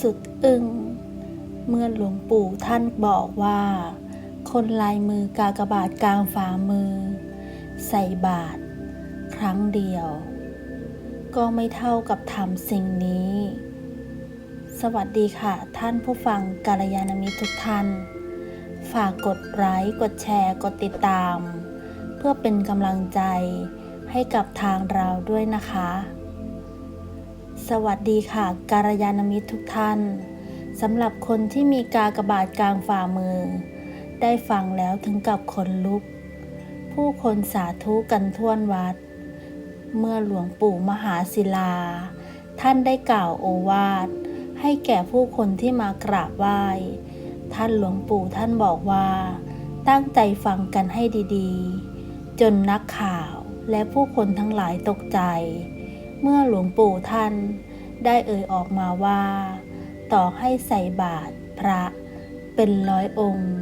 สุดอึง้งเมื่อหลวงปู่ท่านบอกว่า คนลายมือกากบาทกลางฝ่ามือ ใส่บาตรครั้งเดียว ก็ไม่เท่ากับทำสิ่งนี้ สวัสดีค่ะ ท่านผู้ฟังกาลยานมิตรทุกท่าน ฝากกดไลค์กดแชร์กดติดตาม เพื่อเป็นกำลังใจให้กับทางเราด้วยนะคะ สวัสดีค่ะการยานมิตรทุกท่านสำหรับคนที่มีกากบาทกลางฝ่ามือ ได้ฟังแล้วถึงกับขนลุก ผู้คนสาธุกันทั่ววัด เมื่อหลวงปู่มหาศิลา ท่านได้กล่าวโอวาท ให้แก่ผู้คนที่มากราบไหว้ ท่านหลวงปู่ท่านบอกว่า ตั้งใจฟังกันให้ดีๆ จนนักข่าวและผู้คนทั้งหลายตกใจ เมื่อหลวงปู่ท่าน ได้เอ่ยออกมาว่า ต่อให้ใส่บาตรพระ เป็นร้อยองค์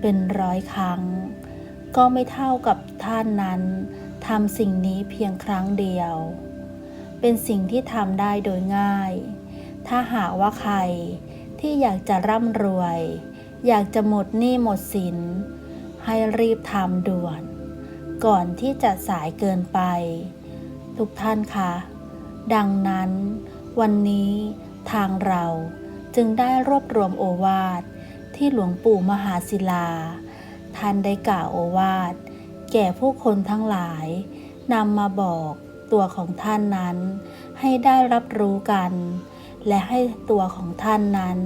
เป็นร้อยครั้ง ก็ไม่เท่ากับท่านนั้นทำสิ่งนี้เพียงครั้งเดียว เป็นสิ่งที่ทำได้โดยง่าย ถ้าหากว่าใครที่อยากจะร่ำรวย อยากจะหมดหนี้หมดสิน ให้รีบทำด่วน ก่อนที่จะสายเกินไป ทุกท่านคะ ดังนั้น วันนี้ทางเราจึงได้รวบรวมโอวาทที่หลวงปู่มหาศิลา ท่านได้กล่าวโอวาทแก่ผู้คนทั้งหลายนำมาบอกตัวของท่านนั้น ให้ได้รับรู้กัน และให้ตัวของท่านนั้น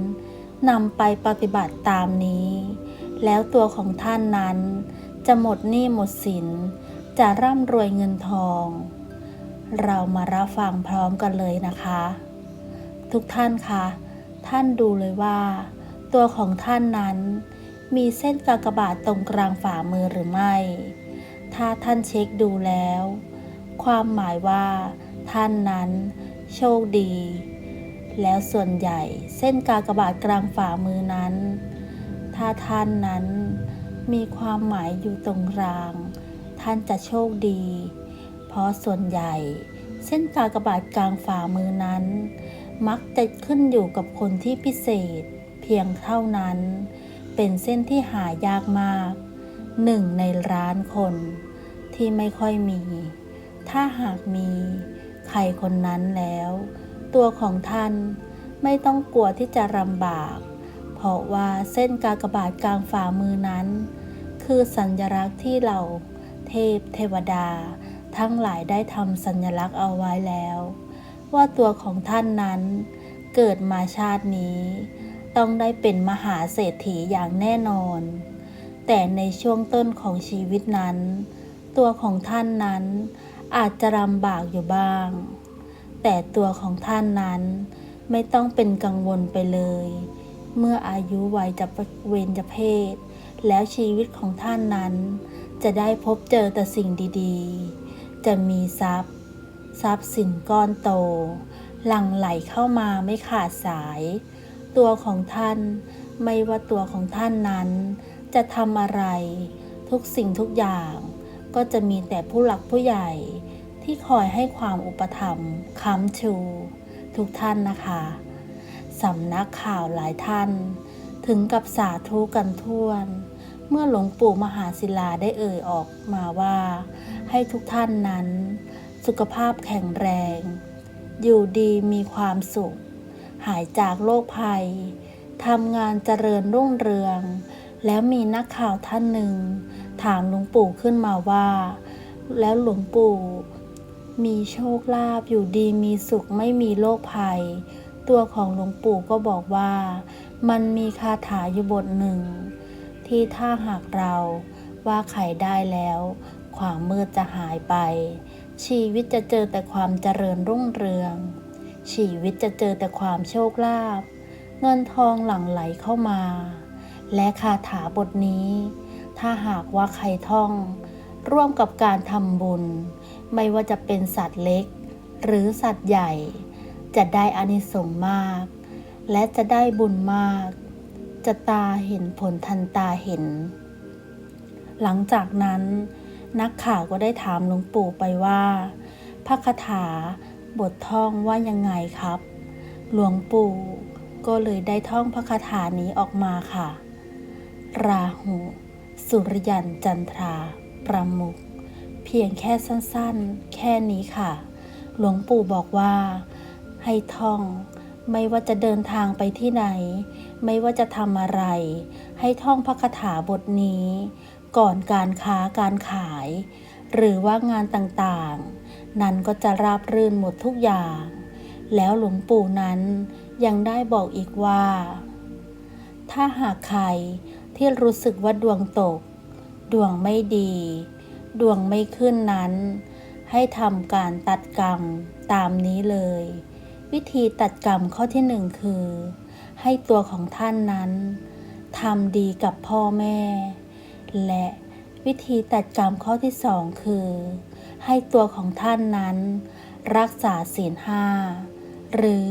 นำไปปฏิบัติตามนี้ แล้วตัวของท่านนั้น จะหมดหนี้หมดสินจะร่ำรวยเงินทอง เรามารับฟังพร้อมกันเลยนะคะ ทุกท่านคะท่านดูเลยว่า ตัวของท่านนั้น มีเส้นกากบาทตรงกลางฝ่ามือหรือไม่ ถ้าท่านเช็คดูแล้ว ความหมายว่า ท่านนั้นโชคดี แล้วส่วนใหญ่เส้นกากบาทกลางฝ่ามือนั้น ถ้าท่านนั้นมีความหมายอยู่ตรงกลาง ท่านจะโชคดี เพราะส่วนใหญ่ เส้นกากบาทกลางฝ่ามือนั้น มักจะขึ้นอยู่กับคนที่พิเศษ เพียงเท่านั้น เป็นเส้นที่หายากมากหนึ่งในล้านคนที่ไม่ค่อยมี ถ้าหากมีใครคนนั้นแล้ว ตัวของท่านไม่ต้องกลัวที่จะลำบาก เพราะว่าเส้นกากบาทกลางฝ่ามือนั้น คือสัญลักษณ์ที่เราเทพเทวดา ทั้งหลายได้ทำสัญลักษณ์เอาไว้แล้ว ว่าตัวของท่านนั้นเกิดมาชาตินี้ ต้องได้เป็นมหาเศรษฐีอย่างแน่นอน แต่ในช่วงต้นของชีวิตนั้น ตัวของท่านนั้นอาจจะลำบากอยู่บ้าง แต่ตัวของท่านนั้นไม่ต้องเป็นกังวลไปเลย เมื่ออายุวัยจะเวนจะเพศ แล้วชีวิตของท่านนั้นจะได้พบเจอแต่สิ่งดี ๆ จะมีทรัพย์ ทรัพย์สินก้อนโต หลั่งไหลเข้ามาไม่ขาดสาย ตัวของท่านไม่ว่าตัวของท่านนั้น จะทำอะไร ทุกสิ่งทุกอย่าง ก็จะมีแต่ผู้หลักผู้ใหญ่ที่คอยให้ความอุปถัมภ์ค้ำชู ทุกท่านนะคะสำนักข่าวหลายท่าน ถึงกับสาธุกันท่วนเมื่อหลวงปู่มหาศิลาได้เอ่ยออกมาว่า ให้ทุกท่านนั้น สุขภาพแข็งแรง อยู่ดีมีความสุข หายจากโรคภัยทำงานเจริญรุ่งเรือง แล้วมีนักข่าวท่านหนึ่ง ถามหลวงปู่ขึ้นมาว่า แล้วหลวงปู่ มีโชคลาภอยู่ดีมีสุขไม่มีโรคภัย ตัวของหลวงปู่ก็บอกว่า มันมีคาถาอยู่บทหนึ่ง ที่ถ้าหากเราว่าไขได้แล้ว ความมืดจะหายไป ชีวิตจะเจอแต่ความเจริญรุ่งเรือง ชีวิตจะเจอแต่ความโชคลาภ เงินทองหลั่งไหลเข้ามา และคาถาบทนี้ ถ้าหากว่าใครท่อง ร่วมกับการทำบุญ ไม่ว่าจะเป็นสัตว์เล็ก หรือสัตว์ใหญ่ จะได้อานิสงส์มาก และจะได้บุญมาก จะตาเห็นผลทันตาเห็น หลังจากนั้น นักข่าวก็ได้ถามหลวงปู่ไปว่าพระคาถาบทท่องว่ายังไงครับ หลวงปู่ก็เลยได้ท่องพระคาถานี้ออกมาค่ะ ราหู สุริยันจันทรา ประมุขเพียงแค่สั้นๆ แค่นี้ค่ะ หลวงปู่บอกว่า ให้ท่องไม่ว่าจะเดินทางไปที่ไหน ไม่ว่าจะทำอะไร ให้ท่องพระคาถาบทนี้ ก่อนการค้าการขาย หรือว่างานต่างๆ นั้นก็จะราบรื่นหมดทุกอย่าง แล้วหลวงปู่นั้นยังได้บอกอีกว่า ถ้าหากใครที่รู้สึกว่าดวงตก ดวงไม่ดี ดวงไม่ขึ้นนั้น ให้ทำการตัดกรรมตามนี้เลย วิธีตัดกรรมข้อที่หนึ่งคือ ให้ตัวของท่านนั้นทำดีกับพ่อแม่ และวิธีตัดกรรมข้อที่สองคือ ให้ตัวของท่านนั้น รักษาศีลห้าหรือ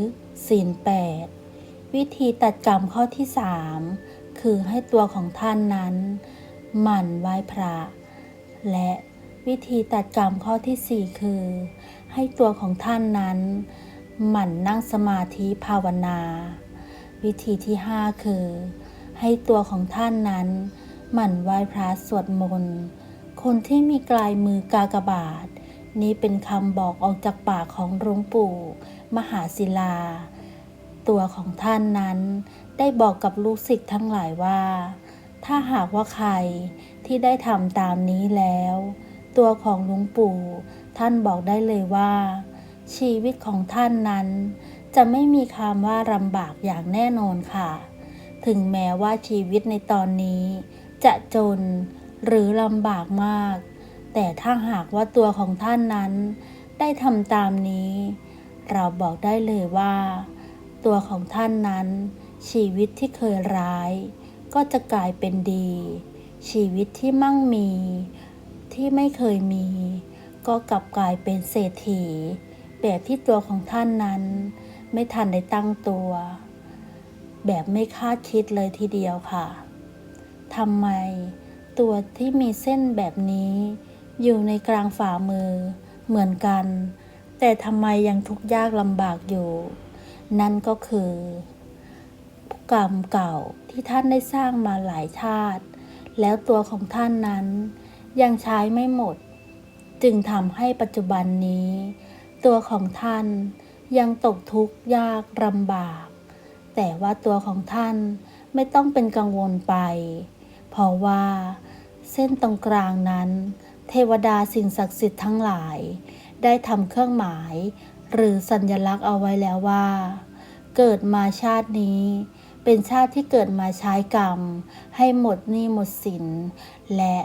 ศีลแปดวิธีตัดกรรมข้อที่สามคือให้ตัวของท่านนั้น หมั่นไหว้พระ และวิธีตัดกรรมข้อที่สี่คือ ให้ตัวของท่านนั้น หมั่นนั่งสมาธิภาวนา วิธีที่ห้าคือ ให้ตัวของท่านนั้น หมั่นไหว้พระสวดมนต์ คนที่มีกลายมือกากบาท นี้เป็นคำบอกออกจากปากของหลวงปู่ มหาศิลา ตัวของท่านนั้นได้บอกกับลูกศิษย์ทั้งหลายว่า ถ้าหากว่าใครที่ได้ทำตามนี้แล้ว ตัวของหลวงปู่ ท่านบอกได้เลยว่า ชีวิตของท่านนั้น จะไม่มีคำว่าลำบากอย่างแน่นอนค่ะ ถึงแม้ว่าชีวิตในตอนนี้ จะจนหรือลำบากมาก แต่ถ้าหากว่าตัวของท่านนั้น ได้ทำตามนี้ เราบอกได้เลยว่า ตัวของท่านนั้น ชีวิตที่เคยร้าย ก็จะกลายเป็นดี ชีวิตที่มั่งมี ที่ไม่เคยมี ก็กลับกลายเป็นเศรษฐี แบบที่ตัวของท่านนั้น ไม่ทันได้ตั้งตัว แบบไม่คาดคิดเลยทีเดียวค่ะ ทำไม ตัวที่มีเส้นแบบนี้ อยู่ในกลางฝ่ามือ เหมือนกัน แต่ทำไมยังทุกข์ยากลำบากอยู่ นั่นก็คือกรรมเก่าที่ท่านได้สร้างมาหลายชาติ แล้วตัวของท่านนั้น ยังใช้ไม่หมด จึงทำให้ปัจจุบันนี้ ตัวของท่านยังตกทุกข์ยากลำบาก แต่ว่าตัวของท่านไม่ต้องเป็นกังวลไป เพราะว่าเส้นตรงกลางนั้น เทวดาสิ่งศักดิ์สิทธิ์ทั้งหลาย ได้ทำเครื่องหมาย หรือสัญลักษณ์เอาไว้แล้วว่า เกิดมาชาตินี้ เป็นชาติที่เกิดมาใช้กรรม ให้หมดหนี้หมดสิน และ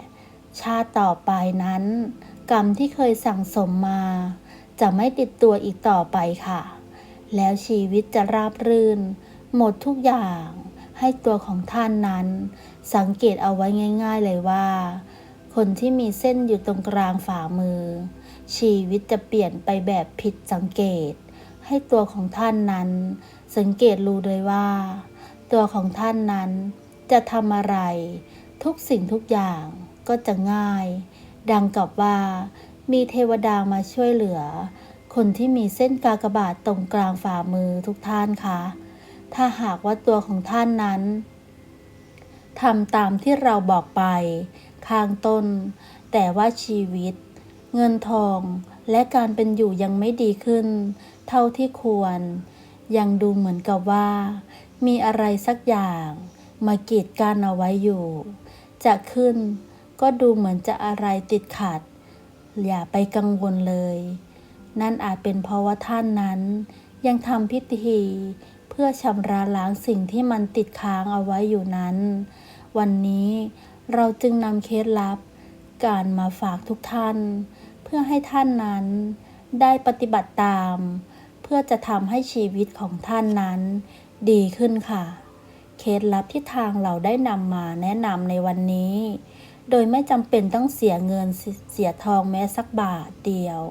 ชาติต่อไปนั้น กรรมที่เคยสั่งสมมา จะไม่ติดตัวอีกต่อไปค่ะ แล้วชีวิตจะราบรื่น หมดทุกอย่าง ให้ตัวของท่านนั้น สังเกตเอาไว้ง่าย ๆเลยว่า คนที่มีเส้นอยู่ตรงกลางฝ่ามือ ชีวิตจะเปลี่ยนไปแบบผิดสังเกต ให้ตัวของท่านนั้น สังเกตรู้เลยว่า ตัวของท่านนั้นจะทำอะไร ทุกสิ่งทุกอย่างก็จะง่าย ดังกับว่า มีเทวดามาช่วยเหลือ คนที่มีเส้นกากบาทตรงกลางฝ่ามือทุกท่านคะ ถ้าหากว่าตัวของท่านนั้นทำตามที่เราบอกไป ข้างต้น แต่ว่าชีวิต เงินทองและการเป็นอยู่ยังไม่ดีขึ้น เท่าที่ควร ยังดูเหมือนกับว่า มีอะไรสักอย่าง มากีดกันเอาไว้อยู่ จะขึ้นก็ดูเหมือนจะอะไรติดขัด อย่าไปกังวลเลย นั่นอาจเป็นเพราะว่าท่านนั้นยังทำพิธี เพื่อชำระล้างสิ่งที่มันติดค้างเอาไว้อยู่นั้น วันนี้เราจึงนำเคล็ดลับ การมาฝากทุกท่าน เพื่อให้ท่านนั้นได้ปฏิบัติตาม เพื่อจะทำให้ชีวิตของท่านนั้น ดีขึ้นค่ะ เคล็ดลับที่ทางเราได้นำมาแนะนำในวันนี้ โดยไม่จำเป็นต้องเสียเงินเสียทองแม้สักบาทเดียว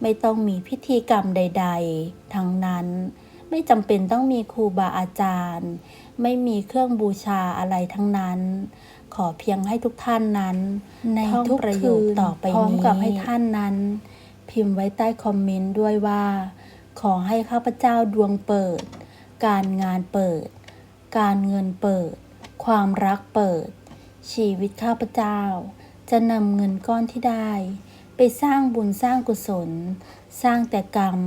ไม่ต้องมีพิธีกรรมใด ๆ ทั้งนั้น ไม่จำเป็นต้องมีครูบาอาจารย์ ไม่มีเครื่องบูชาอะไรทั้งนั้น ขอเพียงให้ทุกท่านนั้น ในทุกประโยคต่อไปนี้พร้อมกับให้ท่านนั้น พิมพ์ไว้ใต้คอมเมนต์ด้วยว่า ขอให้ข้าพเจ้าดวงเปิด การงานเปิด การเงินเปิด ความรักเปิด ชีวิตข้าพเจ้า จะนำเงินก้อนที่ได้ ไปสร้างบุญสร้างกุศล สร้างแต่กรรม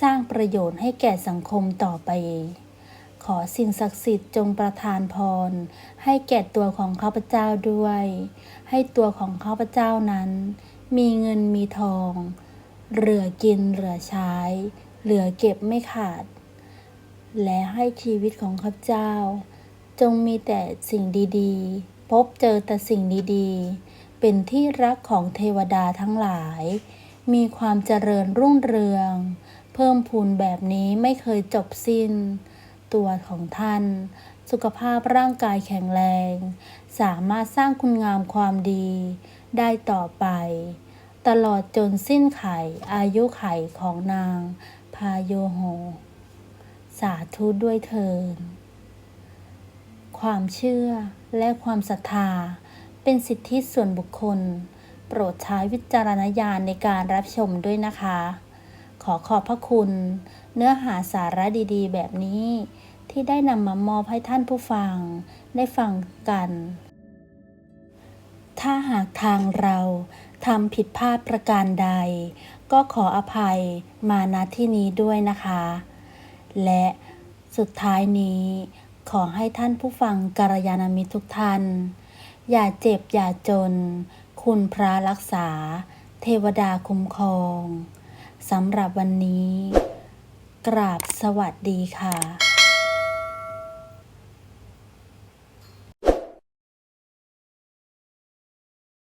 สร้างประโยชน์ให้แก่สังคมต่อไป ขอสิ่งศักดิ์สิทธิ์จงประทานพร ให้แก่ตัวของข้าพเจ้าด้วย ให้ตัวของข้าพเจ้านั้น มีเงินมีทอง เหลือกินเหลือใช้ เหลือเก็บไม่ขาด และให้ชีวิตของข้าพเจ้า จงมีแต่สิ่งดีๆ พบเจอแต่สิ่งดีๆ เป็นที่รักของเทวดาทั้งหลาย มีความเจริญรุ่งเรือง เพิ่มพูนแบบนี้ไม่เคยจบสิ้น ตัวของท่าน สุขภาพร่างกายแข็งแรง สามารถสร้างคุณงามความดี ได้ต่อไป ตลอดจนสิ้นไขอายุไขของนาง พาโยโห สาธุด้วยเถิดความเชื่อและความศรัทธา เป็นสิทธิส่วนบุคคล โปรดใช้วิจารณญาณในการรับชมด้วยนะคะ ขอขอบพระคุณ เนื้อหาสาระดีๆ แบบนี้ ที่ได้นำมามอบให้ท่านผู้ฟัง ได้ฟังกัน ถ้าหากทางเราทำผิดพลาดประการใด ก็ขออภัยมาณที่นี้ด้วยนะคะ และสุดท้ายนี้ ขอให้ท่านผู้ฟังกัลยาณมิตรทุกท่าน อย่าเจ็บอย่าจน คุณพระรักษา เทวดาคุ้มครอง สำหรับวันนี้ กราบสวัสดีค่ะ